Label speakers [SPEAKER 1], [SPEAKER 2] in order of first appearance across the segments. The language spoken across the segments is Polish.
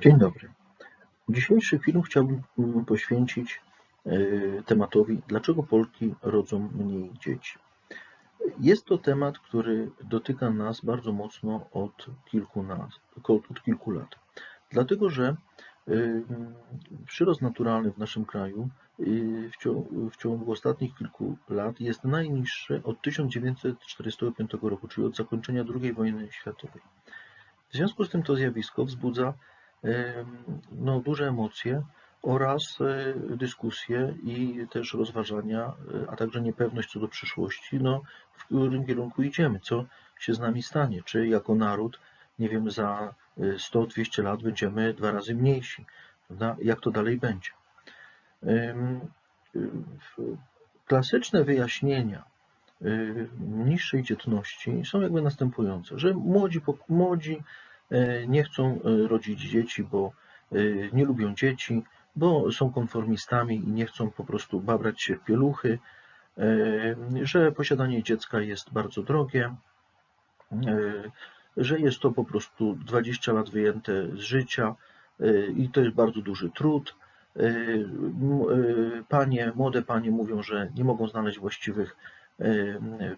[SPEAKER 1] Dzień dobry. Dzisiejszy film chciałbym mm, poświęcić e, tematowi, dlaczego Polki rodzą mniej dzieci. Jest to temat, który dotyka nas bardzo mocno od kilku, od kilku lat. Dlatego, że e, przyrost naturalny w naszym kraju e, w ciągu ostatnich kilku lat jest najniższy od 1945 roku, czyli od zakończenia II wojny światowej. W związku z tym to zjawisko wzbudza no, duże emocje oraz e, dyskusje i też rozważania, e, a także niepewność co do przyszłości, no, w którym kierunku idziemy, co się z nami stanie, czy jako naród, nie wiem, za 100-200 e, lat będziemy dwa razy mniejsi, prawda? jak to dalej będzie. Klasyczne wyjaśnienia niższej dzietności są jakby następujące, że młodzi, młodzi nie chcą e, rodzić dzieci, bo e, nie lubią dzieci, bo są konformistami i nie chcą po prostu babrać się w pieluchy, że posiadanie dziecka jest bardzo drogie, że jest to po prostu 20 lat wyjęte z życia i to jest bardzo duży trud. Panie, młode panie mówią, że nie mogą znaleźć właściwych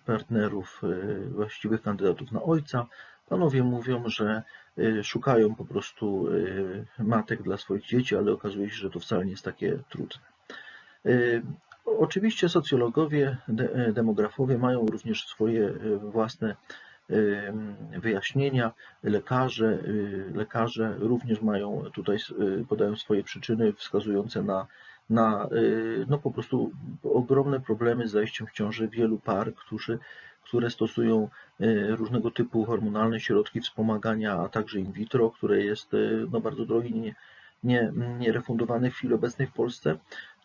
[SPEAKER 1] partnerów, właściwych kandydatów na ojca. Panowie mówią, że y, szukają po prostu y, matek dla swoich dzieci, ale okazuje się, że to wcale nie jest takie trudne. Y, oczywiście socjologowie, demografowie mają również swoje własne wyjaśnienia. Lekarze, lekarze również mają tutaj, podają swoje przyczyny wskazujące na, na no po prostu ogromne problemy z zajściem w ciąży wielu par, którzy które stosują e, różnego typu hormonalne środki wspomagania, a także in vitro, które jest e, no, bardzo drogie i nie, nie, nie refundowane w chwili obecnej w Polsce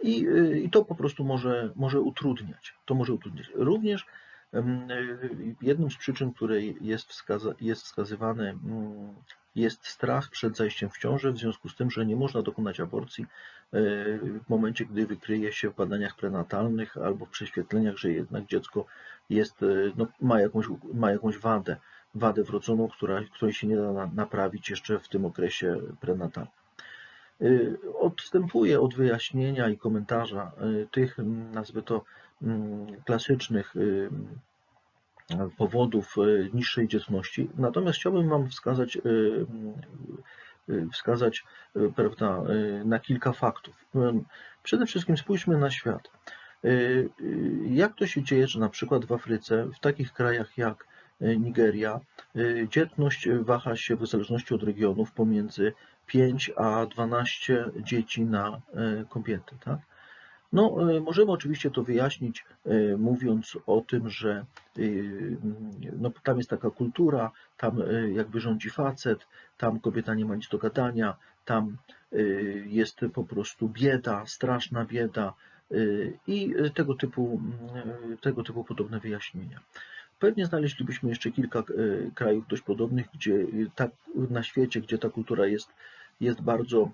[SPEAKER 1] i, e, i to po prostu może, może utrudniać. To może utrudniać. Również jedną z przyczyn, której jest, wskaza, jest wskazywane jest strach przed zajściem w ciążę, w związku z tym, że nie można dokonać aborcji e, w momencie, gdy wykryje się w badaniach prenatalnych albo w prześwietleniach, że jednak dziecko jest, e, no, ma, jakąś, ma jakąś wadę, wadę wrodzoną, która, której się nie da naprawić jeszcze w tym okresie prenatalnym. E, odstępuję od wyjaśnienia i komentarza tych, nazwy to, klasycznych powodów e, niższej dzietności. Natomiast chciałbym Wam wskazać, e, e, wskazać prawda, na kilka faktów. Przede wszystkim spójrzmy na świat. Jak to się dzieje, że na przykład w Afryce, w takich krajach jak Nigeria, dzietność waha się w zależności od regionów pomiędzy 5 a 12 dzieci na kobietę. Tak? No, e, możemy oczywiście to wyjaśnić, e, mówiąc o tym, że e, no, tam jest taka kultura, tam jakby rządzi facet, tam kobieta nie ma nic do gadania, tam jest po prostu bieda, straszna bieda i tego typu, tego typu podobne wyjaśnienia. Pewnie znaleźlibyśmy jeszcze kilka krajów dość podobnych, gdzie tak na świecie, gdzie ta kultura jest, jest bardzo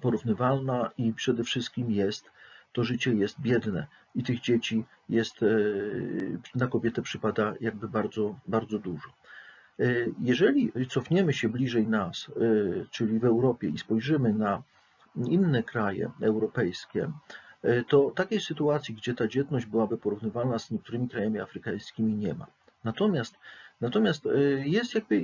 [SPEAKER 1] porównywalna i przede wszystkim jest, to życie jest biedne i tych dzieci jest, e, na kobietę przypada jakby bardzo, bardzo dużo. E, jeżeli cofniemy się bliżej nas, czyli w Europie i spojrzymy na inne kraje europejskie, to takiej sytuacji, gdzie ta dzietność byłaby porównywalna z niektórymi krajami afrykańskimi nie ma. Natomiast Natomiast y, jest jakby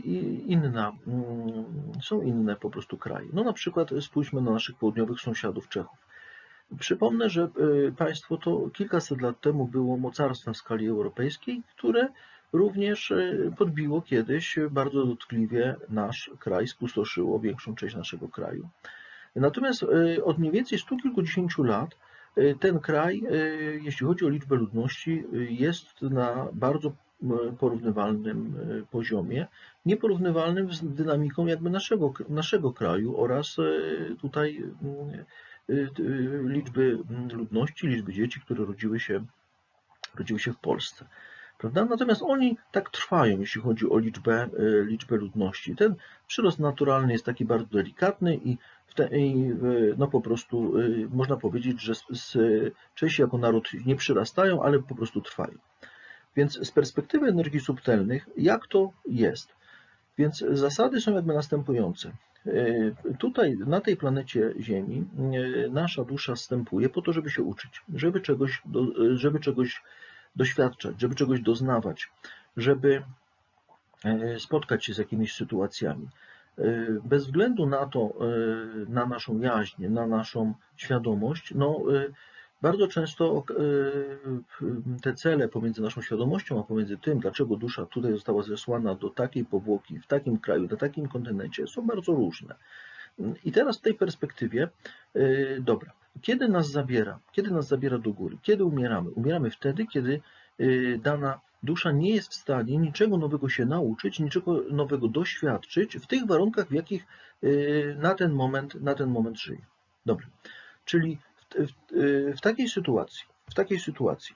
[SPEAKER 1] inna, mm, są inne po prostu kraje. No na przykład spójrzmy na naszych południowych sąsiadów Czechów. Przypomnę, że y, państwo to kilkaset lat temu było mocarstwem w skali europejskiej, które również y, podbiło kiedyś bardzo dotkliwie nasz kraj, spustoszyło większą część naszego kraju. Natomiast od mniej więcej stu kilkudziesięciu lat ten kraj, jeśli chodzi o liczbę ludności, jest na bardzo porównywalnym e, poziomie, nieporównywalnym z dynamiką jakby naszego, naszego kraju oraz e, tutaj e, liczby ludności, liczby dzieci, które rodziły się, rodziły się w Polsce. Prawda? Natomiast oni tak trwają, jeśli chodzi o liczbę, liczbę ludności. Ten przyrost naturalny jest taki bardzo delikatny i, te, i no po prostu można powiedzieć, że z, z, Czesi jako naród nie przyrastają, ale po prostu trwają. Więc z perspektywy energii subtelnych, jak to jest? Więc zasady są jakby następujące. Y, Tutaj na tej planecie Ziemi y, nasza dusza wstępuje po to, żeby się uczyć, żeby czegoś, do- żeby czegoś doświadczać, żeby czegoś doznawać, żeby spotkać się z jakimiś sytuacjami. Bez względu na to, na naszą jaźń, na naszą świadomość, no bardzo często e, te cele pomiędzy naszą świadomością, a pomiędzy tym, dlaczego dusza tutaj została zesłana do takiej powłoki, w takim kraju, na takim kontynencie, są bardzo różne. I teraz w tej perspektywie, e, dobra, kiedy nas zabiera? Kiedy nas zabiera do góry? Kiedy umieramy? Umieramy wtedy, kiedy e, dana dusza nie jest w stanie niczego nowego się nauczyć, niczego nowego doświadczyć w tych warunkach, w jakich na ten moment, na ten moment żyje. Dobra. Czyli w, w, takiej sytuacji, w takiej sytuacji,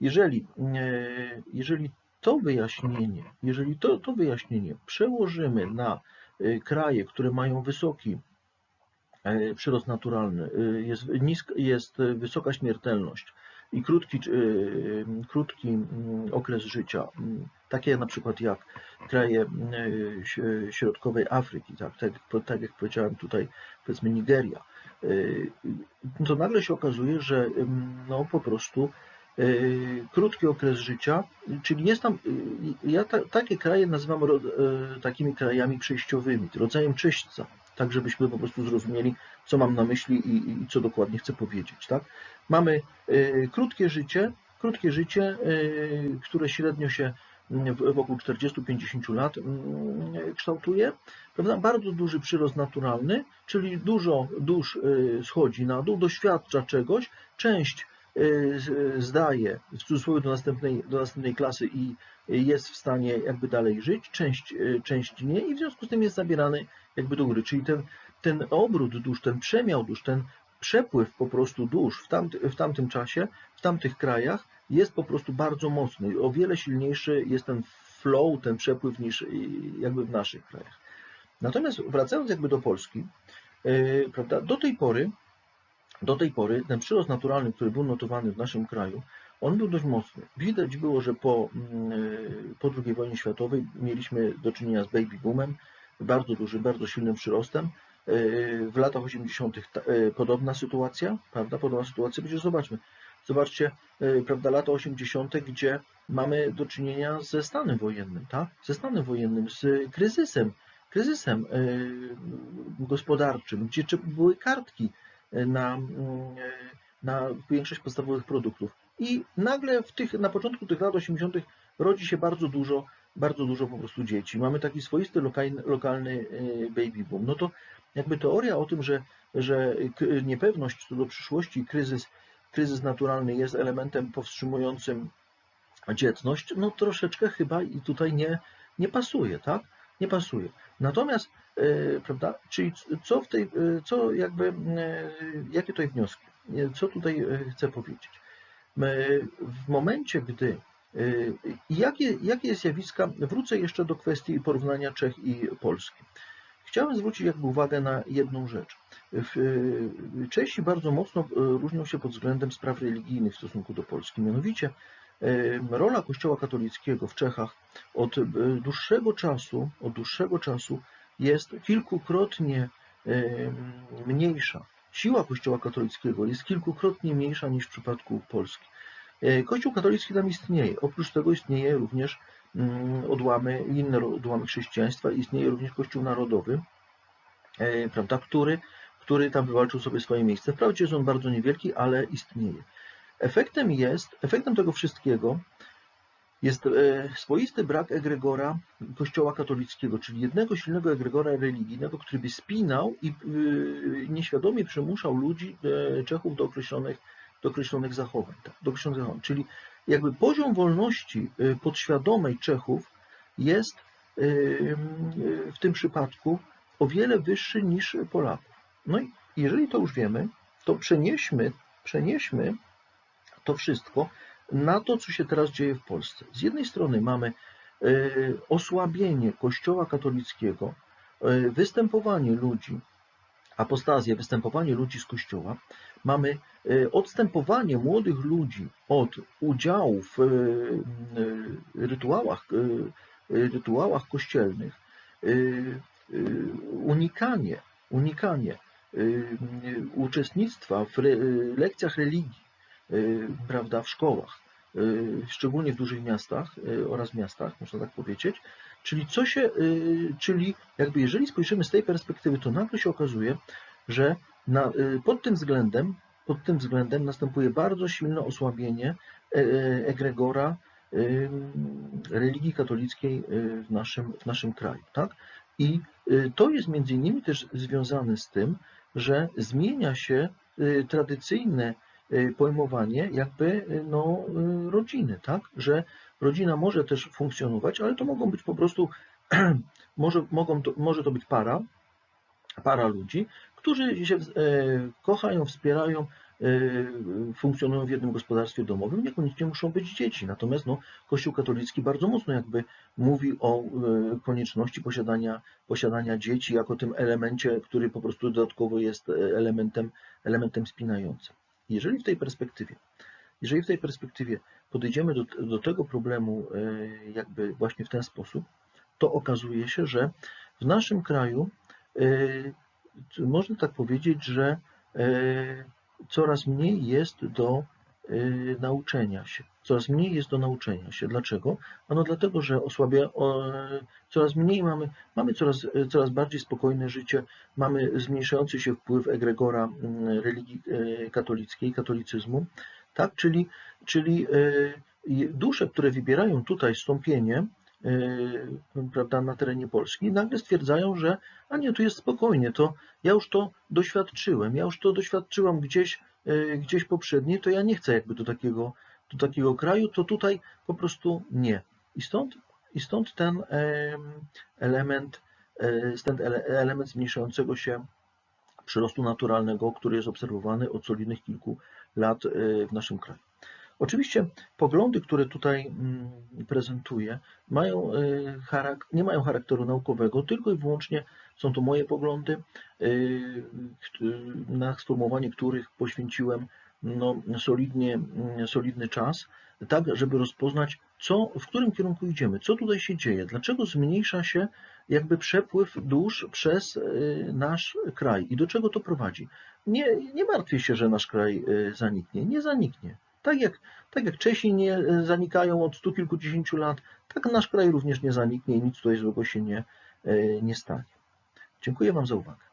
[SPEAKER 1] jeżeli, e, jeżeli to wyjaśnienie, jeżeli to, to wyjaśnienie przełożymy na e, kraje, które mają wysoki e, przyrost naturalny, jest, nisk, jest wysoka śmiertelność i krótki, krótki okres życia, takie na przykład jak kraje środkowej Afryki, tak, tak, tak jak powiedziałem tutaj, powiedzmy Nigeria, to nagle się okazuje, że no, po prostu e, krótki okres życia, czyli jest tam, e, ja ta, takie kraje nazywam ro, takimi krajami przejściowymi, rodzajem czyśćca, tak żebyśmy po prostu zrozumieli, co mam na myśli i, i co dokładnie chcę powiedzieć. Tak? Mamy krótkie życie, krótkie życie, które średnio się wokół 40-50 lat mm, kształtuje, prawda? bardzo duży przyrost naturalny, czyli dużo dusz y, schodzi na dół, doświadcza czegoś, część y, zdaje w cudzysłowie do następnej, do następnej klasy i jest w stanie jakby dalej żyć, część, y, część nie i w związku z tym jest zabierany jakby do góry, czyli ten, ten obrót dusz, ten przemiał dusz, ten przepływ po prostu dusz w, tamty, w tamtym czasie, w tamtych krajach jest po prostu bardzo mocny, o wiele silniejszy jest ten flow, ten przepływ niż y, jakby w naszych krajach. Natomiast wracając jakby do Polski, yy, prawda, do tej pory, do tej pory ten przyrost naturalny, który był notowany w naszym kraju, on był dość mocny. Widać było, że po, mm, po II wojnie światowej mieliśmy do czynienia z baby boomem, bardzo duży, bardzo silnym przyrostem. Yy, W latach 80. ta- yy, podobna sytuacja, prawda? Podobna sytuacja, przecież zobaczmy. Zobaczcie, yy, prawda, lata 80., gdzie mamy do czynienia ze stanem wojennym, tak? Ze stanem wojennym, z kryzysem, kryzysem yy, gospodarczym, gdzie były kartki yy, na, yy, na większość podstawowych produktów. I nagle w tych, na początku tych lat 80. rodzi się bardzo dużo, bardzo dużo po prostu dzieci. Mamy taki swoisty lokalny, lokalny baby boom. No to jakby teoria o tym, że, że niepewność co do przyszłości, kryzys, kryzys naturalny jest elementem powstrzymującym dzietność, no troszeczkę chyba i tutaj nie, nie pasuje, tak? Nie pasuje. Natomiast, e, prawda, czyli co w tej, e, co jakby, e, jakie tutaj wnioski? Co tutaj chcę powiedzieć? E, W momencie, gdy jakie, jakie zjawiska, wrócę jeszcze do kwestii porównania Czech i Polski. Chciałem zwrócić jakby uwagę na jedną rzecz. E, Czesi bardzo mocno e, różnią się pod względem spraw religijnych w stosunku do Polski. Mianowicie Em, rola Kościoła katolickiego w Czechach od dłuższego czasu, od dłuższego czasu jest kilkukrotnie mniejsza. Siła Kościoła katolickiego jest kilkukrotnie mniejsza niż w przypadku Polski. Kościół katolicki tam istnieje. Oprócz tego istnieje również odłamy, inne odłamy chrześcijaństwa, istnieje również Kościół narodowy, e, prawda, który, który tam wywalczył sobie swoje miejsce. Wprawdzie jest on bardzo niewielki, ale istnieje. Efektem jest, efektem tego wszystkiego jest e, swoisty brak egregora Kościoła katolickiego, czyli jednego silnego egregora religijnego, który by spinał i e, nieświadomie przymuszał ludzi, Czechów do określonych, do określonych zachowań. Tak, do określonych zachowań. Czyli jakby poziom wolności e, podświadomej Czechów jest e, w tym przypadku o wiele wyższy niż Polaków. No i jeżeli to już wiemy, to przenieśmy, przenieśmy to wszystko na to, co się teraz dzieje w Polsce. Z jednej strony mamy osłabienie Kościoła katolickiego, występowanie ludzi, apostazję, występowanie ludzi z Kościoła. Mamy e, odstępowanie młodych ludzi od udziału w e, e, rytuałach, rytuałach kościelnych. y, y, unikanie, unikanie y, uczestnictwa w lekcjach religii, y, prawda, w szkołach, y, szczególnie w dużych miastach y, oraz miastach, można tak powiedzieć. Czyli co się, y, czyli jakby jeżeli spojrzymy z tej perspektywy, to nagle się okazuje, że na, y, pod tym względem, pod tym względem następuje bardzo silne osłabienie e- e- egregora y, religii katolickiej w naszym, w naszym kraju. Tak? I to jest między innymi też związane z tym, że zmienia się tradycyjne pojmowanie jakby no, rodziny, tak? że rodzina może też funkcjonować, ale to mogą być po prostu, może, mogą to, może to być para, para ludzi, którzy się e, kochają, wspierają, e, funkcjonują w jednym gospodarstwie domowym, niekoniecznie muszą być dzieci. Natomiast no, Kościół katolicki bardzo mocno jakby mówi o e, konieczności posiadania, posiadania dzieci jako tym elemencie, który po prostu dodatkowo jest elementem, elementem spinającym. Jeżeli w tej perspektywie, jeżeli w tej perspektywie podejdziemy do, do tego problemu e, jakby właśnie w ten sposób, to okazuje się, że w naszym kraju e, można tak powiedzieć, że e, coraz mniej jest do nauczenia się. Coraz mniej jest do nauczenia się. Dlaczego? Ano dlatego, że osłabia, coraz mniej mamy, mamy coraz, coraz bardziej spokojne życie, mamy zmniejszający się wpływ egregora mm, religii katolickiej, katolicyzmu, tak? Czyli, czyli e, dusze, które wybierają tutaj stąpienie, e, prawda, na terenie Polski, nagle stwierdzają, że a nie, tu jest spokojnie, to ja już to doświadczyłem, ja już to doświadczyłam gdzieś, e, gdzieś poprzednie, to ja nie chcę jakby do takiego, do takiego kraju, to tutaj po prostu nie. I stąd, i stąd ten em, element, ele- element zmniejszającego się przyrostu naturalnego, który jest obserwowany od solidnych kilku lat e, w naszym kraju. Oczywiście poglądy, które tutaj mm, prezentuję, mają, charak- nie mają charakteru naukowego, tylko i wyłącznie są to moje poglądy, kt- na sformułowanie których poświęciłem no, solidnie, mm, solidny czas, tak żeby rozpoznać, co, w którym kierunku idziemy, co tutaj się dzieje, dlaczego zmniejsza się jakby przepływ dusz przez e, nasz kraj i do czego to prowadzi. Nie, nie martwię się, że nasz kraj e, zaniknie, nie zaniknie. Tak jak, tak jak Czesi nie e, zanikają od stu kilkudziesięciu lat, tak nasz kraj również nie zaniknie i nic tutaj złego się nie, nie stanie. Dziękuję Wam za uwagę.